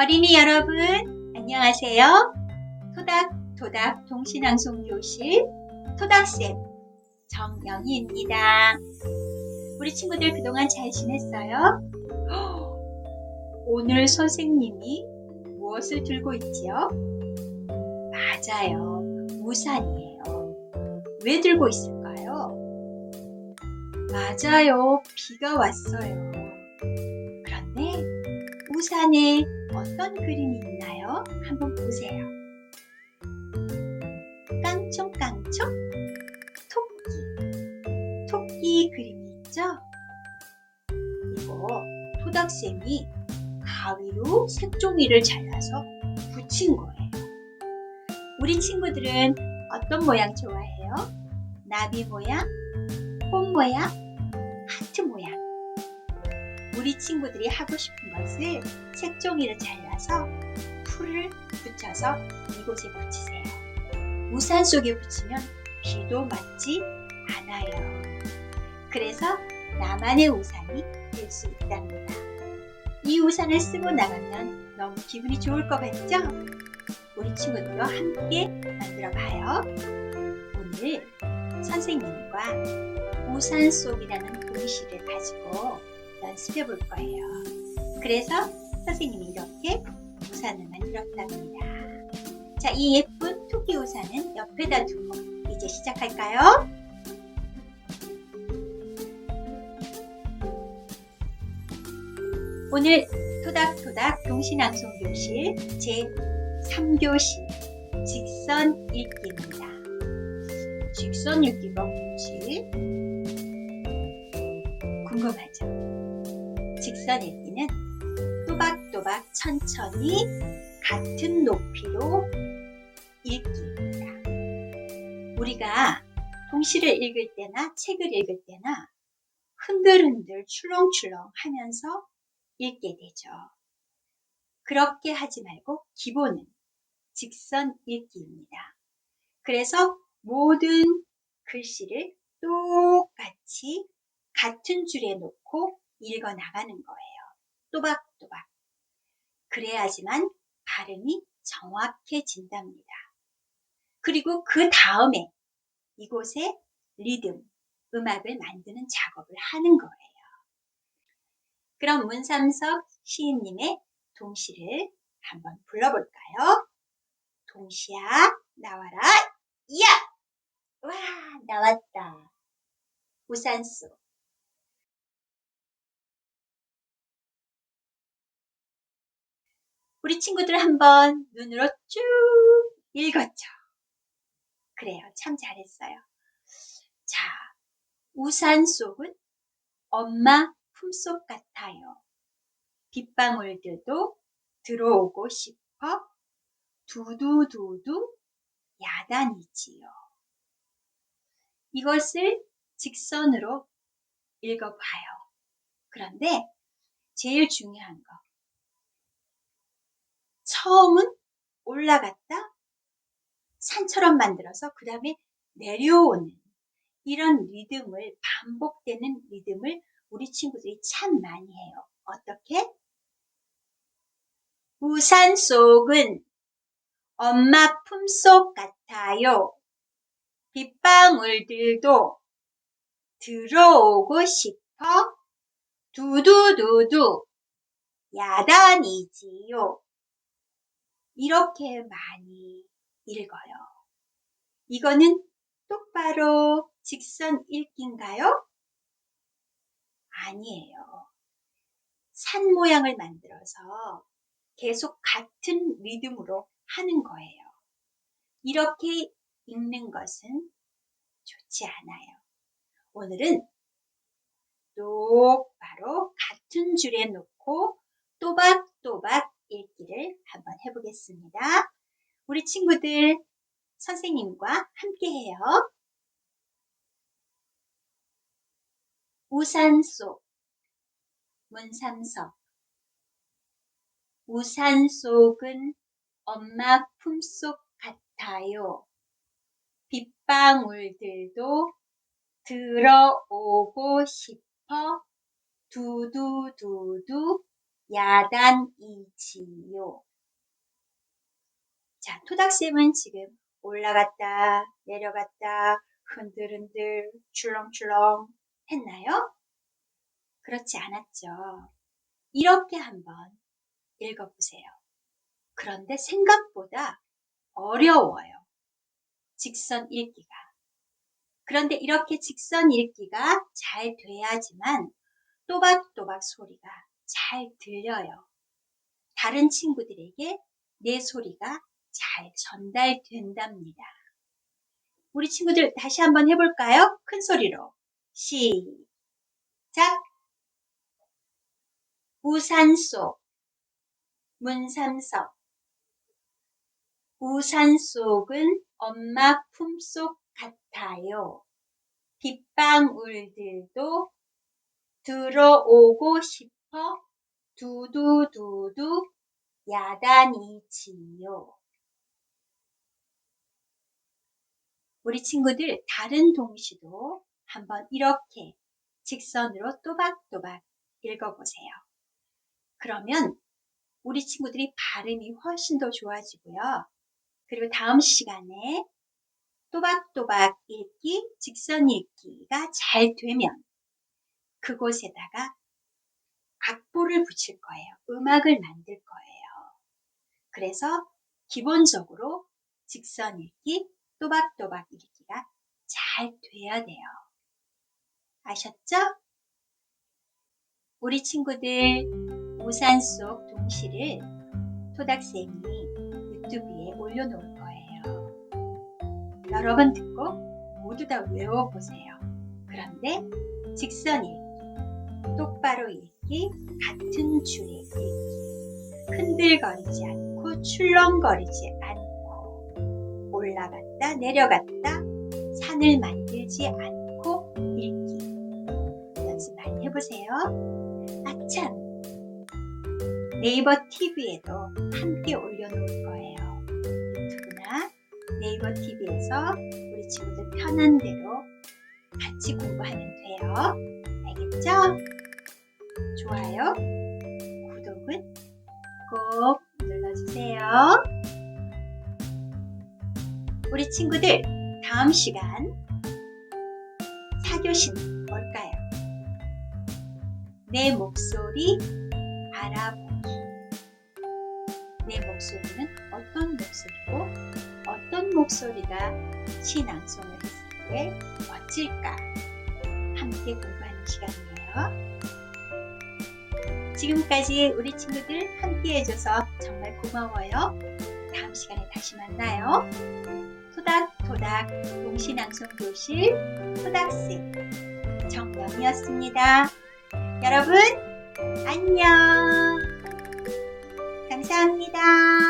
어린이 여러분, 안녕하세요. 토닥토닥 동시낭송교실 토닥쌤 정영희입니다. 우리 친구들 그동안 잘 지냈어요? 헉, 오늘 선생님이 무엇을 들고 있지요? 맞아요. 우산이에요. 왜 들고 있을까요? 맞아요. 비가 왔어요. 우산에 어떤 그림이 있나요? 한번 보세요. 깡총깡총 토끼 토끼 그림이 있죠? 이거 토닥쌤이 가위로 색종이를 잘라서 붙인 거예요. 우리 친구들은 어떤 모양 좋아해요? 나비 모양, 꽃 모양. 우리 친구들이 하고 싶은 것을 색종이를 잘라서 풀을 붙여서 이곳에 붙이세요. 우산 속에 붙이면 비도 맞지 않아요. 그래서 나만의 우산이 될 수 있답니다. 이 우산을 쓰고 나가면 너무 기분이 좋을 것 같죠? 우리 친구들과 함께 만들어 봐요. 오늘 선생님과 우산 속이라는 동시를 가지고 연습해 볼 거예요. 그래서 선생님이 이렇게 우산을 만들었답니다. 자, 이 예쁜 토끼 우산은 옆에다 두고 이제 시작할까요? 오늘 토닥토닥 동시낭송 교실 제 3교시 직선 읽기입니다. 직선 읽기가 뭐지? 궁금하죠? 읽기는 또박또박 천천히 같은 높이로 읽기입니다. 우리가 동시를 읽을 때나 책을 읽을 때나 흔들흔들 출렁출렁 하면서 읽게 되죠. 그렇게 하지 말고 기본은 직선 읽기입니다. 그래서 모든 글씨를 똑같이 같은 줄에 놓고 읽어 나가는 거예요. 또박또박. 그래야지만 발음이 정확해진답니다. 그리고 그 다음에 이곳에 리듬, 음악을 만드는 작업을 하는 거예요. 그럼 문삼석 시인님의 동시를 한번 불러볼까요? 동시야, 나와라, 야! 와, 나왔다. 우산 속. 우리 친구들 한번 눈으로 쭉 읽었죠. 그래요. 참 잘했어요. 자, 우산 속은 엄마 품속 같아요. 빗방울들도 들어오고 싶어 두두두두 야단이지요. 이것을 직선으로 읽어봐요. 그런데 제일 중요한 거. 처음은 올라갔다 산처럼 만들어서 그 다음에 내려오는 이런 리듬을 반복되는 리듬을 우리 친구들이 참 많이 해요. 어떻게? 우산 속은 엄마 품속 같아요. 빗방울들도 들어오고 싶어 두두두두 야단이지요. 이렇게 많이 읽어요. 이거는 똑바로 직선 읽기인가요? 아니에요. 산 모양을 만들어서 계속 같은 리듬으로 하는 거예요. 이렇게 읽는 것은 좋지 않아요. 오늘은 똑바로 같은 줄에 놓고 또박또박 읽기를 한번 해보겠습니다. 우리 친구들 선생님과 함께 해요. 우산 속 문삼석 우산 속은 엄마 품속 같아요. 빗방울들도 들어오고 싶어 두두두두 야단이지요. 자, 토닥쌤은 지금 올라갔다, 내려갔다, 흔들흔들, 출렁출렁 했나요? 그렇지 않았죠. 이렇게 한번 읽어보세요. 그런데 생각보다 어려워요. 직선 읽기가. 그런데 이렇게 직선 읽기가 잘 돼야지만 또박또박 소리가 잘 들려요. 다른 친구들에게 내 소리가 잘 전달된답니다. 우리 친구들 다시 한번 해볼까요? 큰 소리로. 시작! 우산 속, 문삼석. 우산 속은 엄마 품속 같아요. 빗방울들도 들어오고 싶 어 두두두두 야단이지요. 우리 친구들 다른 동시도 한번 이렇게 직선으로 또박또박 읽어보세요. 그러면 우리 친구들이 발음이 훨씬 더 좋아지고요. 그리고 다음 시간에 또박또박 읽기, 직선 읽기가 잘 되면 그곳에다가 악보를 붙일 거예요. 음악을 만들 거예요. 그래서 기본적으로 직선 읽기, 또박또박 읽기가 잘 돼야 돼요. 아셨죠? 우리 친구들 우산 속 동시를 토닥쌤이 유튜브에 올려놓을 거예요. 여러 번 듣고 모두 다 외워보세요. 그런데 직선 읽기, 똑바로 읽기, 같은 줄에 흔들거리지 않고 출렁거리지 않고 올라갔다 내려갔다 산을 만들지 않고 읽기 연습 많이 해보세요. 아참 네이버 TV에도 함께 올려놓을 거예요. 유튜브나 네이버 TV에서 우리 친구들 편한 대로 같이 공부하면 돼요. 알겠죠? 좋아요, 구독은 꼭 눌러주세요. 우리 친구들 다음 시간 4교시는 뭘까요? 내 목소리 알아보기. 내 목소리는 어떤 목소리고 어떤 목소리가 시낭송을 했을 때 멋질까? 함께 공부하는 시간이에요. 지금까지 우리 친구들 함께 해줘서 정말 고마워요. 다음 시간에 다시 만나요. 토닥토닥 동시낭송 교실 토닥쌤 정명이었습니다. 여러분 안녕. 감사합니다.